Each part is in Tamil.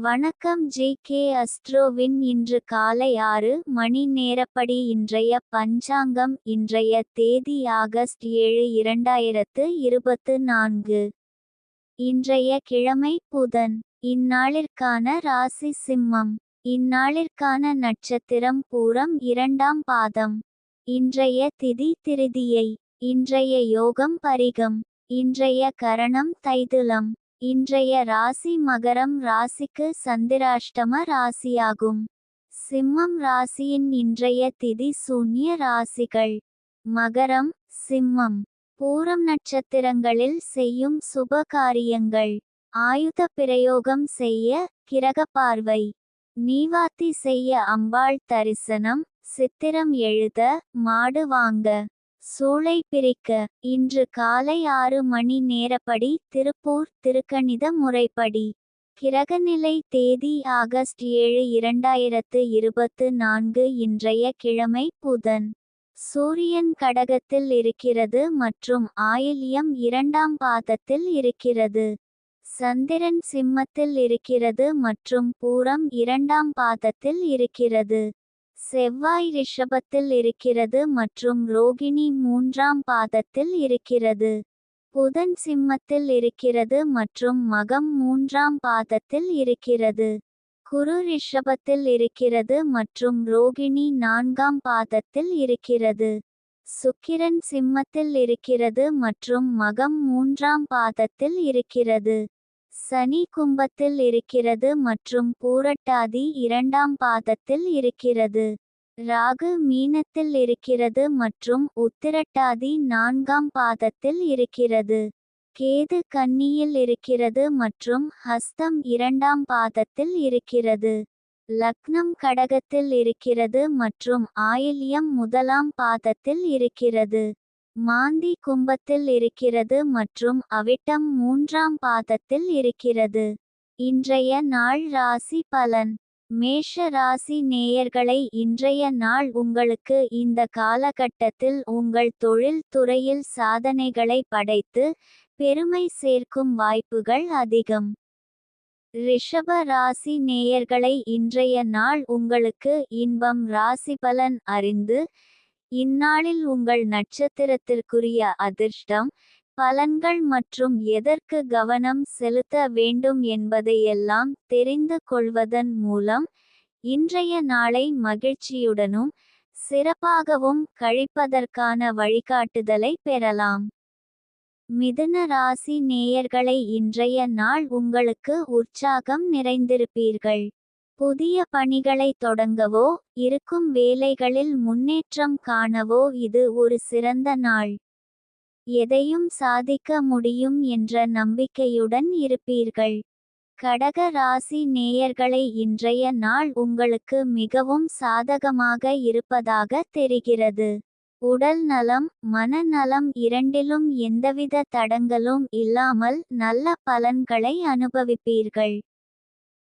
வணக்கம் ஜே கே அஸ்ட்ரோவின் இன்று காலை ஆறு மணி நேரப்படி இன்றைய பஞ்சாங்கம் இன்றைய தேதி ஆகஸ்ட் ஏழு இரண்டாயிரத்து இருபத்து நான்கு. இன்றைய கிழமை புதன். இந்நாளிற்கான ராசி சிம்மம். இந்நாளிற்கான நட்சத்திரம் பூரம் இரண்டாம் பாதம். இன்றைய திதி திருதியை. இன்றைய யோகம் பரிகம். இன்றைய கரணம் தைதுலம். இன்றைய ராசி மகரம் ராசிக்கு சந்திராஷ்டம ராசியாகும். சிம்மம் ராசியின் இன்றைய திதி சூன்ய ராசிகள். மகரம் சிம்மம். பூரம் நட்சத்திரங்களில் செய்யும் சுப காரியங்கள். ஆயுத பிரயோகம் செய்ய கிரக பார்வை. நீவாத்தி செய்ய அம்பாள் தரிசனம். சித்திரம் எழுத மாடு வாங்க. சூளை பிரிக்க இன்று காலை ஆறு மணி நேரப்படி திருப்பூர் திருக்கணித முறைப்படி. கிரகநிலை தேதி ஆகஸ்ட் ஏழு இரண்டாயிரத்து இருபத்து நான்கு இன்றைய கிழமை புதன். சூரியன் கடகத்தில் இருக்கிறது மற்றும் ஆயில்யம் இரண்டாம் பாதத்தில் இருக்கிறது. சந்திரன் சிம்மத்தில் இருக்கிறது மற்றும் பூரம் இரண்டாம் பாதத்தில் இருக்கிறது. செவ்வாய் ரிஷபத்தில் இருக்கிறது மற்றும் ரோகிணி மூன்றாம் பாதத்தில் இருக்கிறது. புதன் சிம்மத்தில் இருக்கிறது மற்றும் மகம் மூன்றாம் பாதத்தில் இருக்கிறது. குரு ரிஷபத்தில் இருக்கிறது மற்றும் ரோகிணி நான்காம் பாதத்தில் இருக்கிறது. சுக்கிரன் சிம்மத்தில் இருக்கிறது மற்றும் மகம் மூன்றாம் பாதத்தில் இருக்கிறது. சனி கும்பத்தில் இருக்கிறது மற்றும் பூரட்டாதி இரண்டாம் பாதத்தில் இருக்கிறது. ராகு மீனத்தில் இருக்கிறது மற்றும் உத்திரட்டாதி நான்காம் பாதத்தில் இருக்கிறது. கேது கன்னியில் இருக்கிறது மற்றும் ஹஸ்தம் இரண்டாம் பாதத்தில் இருக்கிறது. லக்னம் கடகத்தில் இருக்கிறது மற்றும் ஆயில்யம் முதலாம் பாதத்தில் இருக்கிறது. மாந்தி கும்பத்தில் இருக்கிறது மற்றும் அவிட்டம் மூன்றாம் பாதத்தில் இருக்கிறது. இன்றைய நாள் ராசி பலன். மேஷ ராசி நேயர்களை இன்றைய நாள் உங்களுக்கு இந்த காலகட்டத்தில் உங்கள் தொழில் துறையில் சாதனைகளை படைத்து பெருமை சேர்க்கும் வாய்ப்புகள் அதிகம். ரிஷப ராசி நேயர்களை இன்றைய நாள் உங்களுக்கு இன்பம் ராசி பலன் அறிந்து இந்நாளில் உங்கள் நட்சத்திரத்திற்குரிய அதிர்ஷ்டம் பலன்கள் மற்றும் எதற்கு கவனம் செலுத்த வேண்டும் என்பதையெல்லாம் தெரிந்து கொள்வதன் மூலம் இன்றைய நாளை மகிழ்ச்சியுடனும் சிறப்பாகவும் கழிப்பதற்கான வழிகாட்டுதலை பெறலாம். மிதுன ராசி நேயர்களை இன்றைய நாள் உங்களுக்கு உற்சாகம் நிறைந்திருப்பீர்கள். புதிய பணிகளை தொடங்கவோ இருக்கும் வேலைகளில் முன்னேற்றம் காணவோ இது ஒரு சிறந்த நாள். எதையும் சாதிக்க முடியும் என்ற நம்பிக்கையுடன் இருப்பீர்கள். கடக ராசி நேயர்களை இன்றைய நாள் உங்களுக்கு மிகவும் சாதகமாக இருப்பதாக தெரிகிறது. உடல் நலம் மனநலம் இரண்டிலும் எந்தவித தடங்களும் இல்லாமல் நல்ல பலன்களை அனுபவிப்பீர்கள்.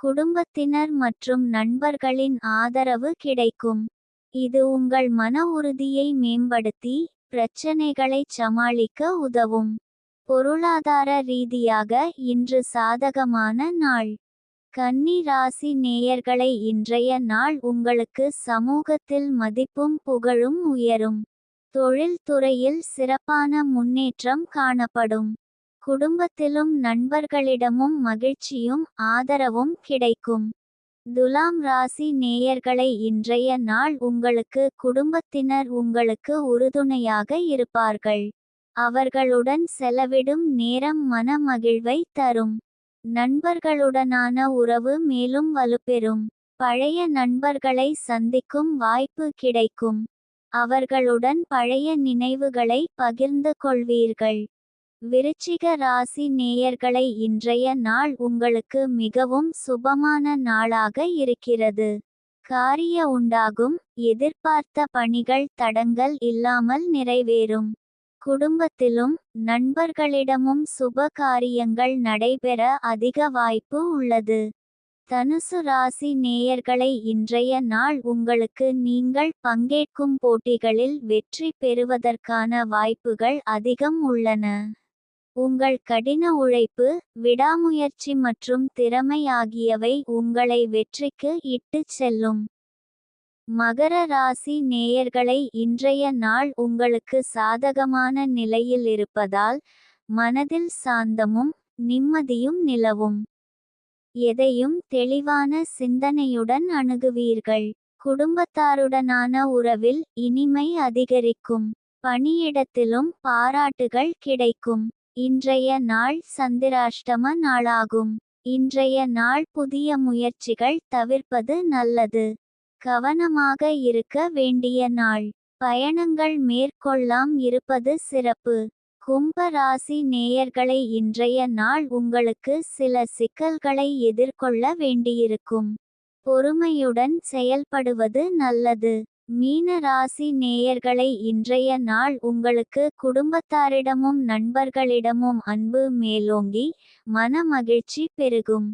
குடும்பத்தினர் மற்றும் நண்பர்களின் ஆதரவு கிடைக்கும். இது உங்கள் மன உறுதியை மேம்படுத்தி பிரச்சனைகளை சமாளிக்க உதவும். பொருளாதார ரீதியாக இன்று சாதகமான நாள். கன்னி ராசி நேயர்களை இன்றைய நாள் உங்களுக்கு சமூகத்தில் மதிப்பும் புகழும் உயரும். தொழில்துறையில் சிறப்பான முன்னேற்றம் காணப்படும். குடும்பத்திலும் நண்பர்களிடமும் மகிழ்ச்சியும் ஆதரவும் கிடைக்கும். துலாம் ராசி நேயர்களை இன்றைய நாள் உங்களுக்கு குடும்பத்தினர் உங்களுக்கு உறுதுணையாக இருப்பார்கள். அவர்களுடன் செலவிடும் நேரம் மன மகிழ்வை தரும். நண்பர்களுடனான உறவு மேலும் வலுப்பெறும். பழைய நண்பர்களை சந்திக்கும் வாய்ப்பு கிடைக்கும். அவர்களுடன் பழைய நினைவுகளை பகிர்ந்து கொள்வீர்கள். விருச்சிக ராசி நேயர்களை இன்றைய நாள் உங்களுக்கு மிகவும் சுபமான நாளாக இருக்கிறது. காரிய உண்டாகும் எதிர்பார்த்த பணிகள் தடங்கல் இல்லாமல் நிறைவேறும். குடும்பத்திலும் நண்பர்களிடமும் சுப காரியங்கள் நடைபெற அதிக வாய்ப்பு உள்ளது. தனுசு ராசி நேயர்களை இன்றைய நாள் உங்களுக்கு நீங்கள் பங்கேற்கும் போட்டிகளில் வெற்றி பெறுவதற்கான வாய்ப்புகள் அதிகம் உள்ளன. உங்கள் கடின உழைப்பு விடாமுயற்சி மற்றும் திறமை ஆகியவை உங்களை வெற்றிக்கு இட்டுச் செல்லும். மகர ராசி நேயர்களை இன்றைய நாள் உங்களுக்கு சாதகமான நிலையில் இருப்பதால் மனதில் சாந்தமும் நிம்மதியும் நிலவும். எதையும் தெளிவான சிந்தனையுடன் அணுகுவீர்கள். குடும்பத்தாருடனான உறவில் இனிமை அதிகரிக்கும். பணியிடத்திலும் பாராட்டுகள் கிடைக்கும். இன்றைய நாள் சந்திராஷ்டம நாளாகும். இன்றைய நாள் புதிய முயற்சிகள் தவிர்ப்பது நல்லது. கவனமாக இருக்க வேண்டிய நாள். பயணங்கள் மேற்கொள்ளாம் இருப்பது சிறப்பு. கும்ப ராசி நேயர்களை இன்றைய நாள் உங்களுக்கு சில சிக்கல்களை எதிர்கொள்ள வேண்டியிருக்கும். பொறுமையுடன் செயல்படுவது நல்லது. மீன ராசி நேயர்களை இன்றைய நாள் உங்களுக்கு குடும்பத்தாரிடமும் நண்பர்களிடமும் அன்பு மேலோங்கி மன மகிழ்ச்சி பெருகும்.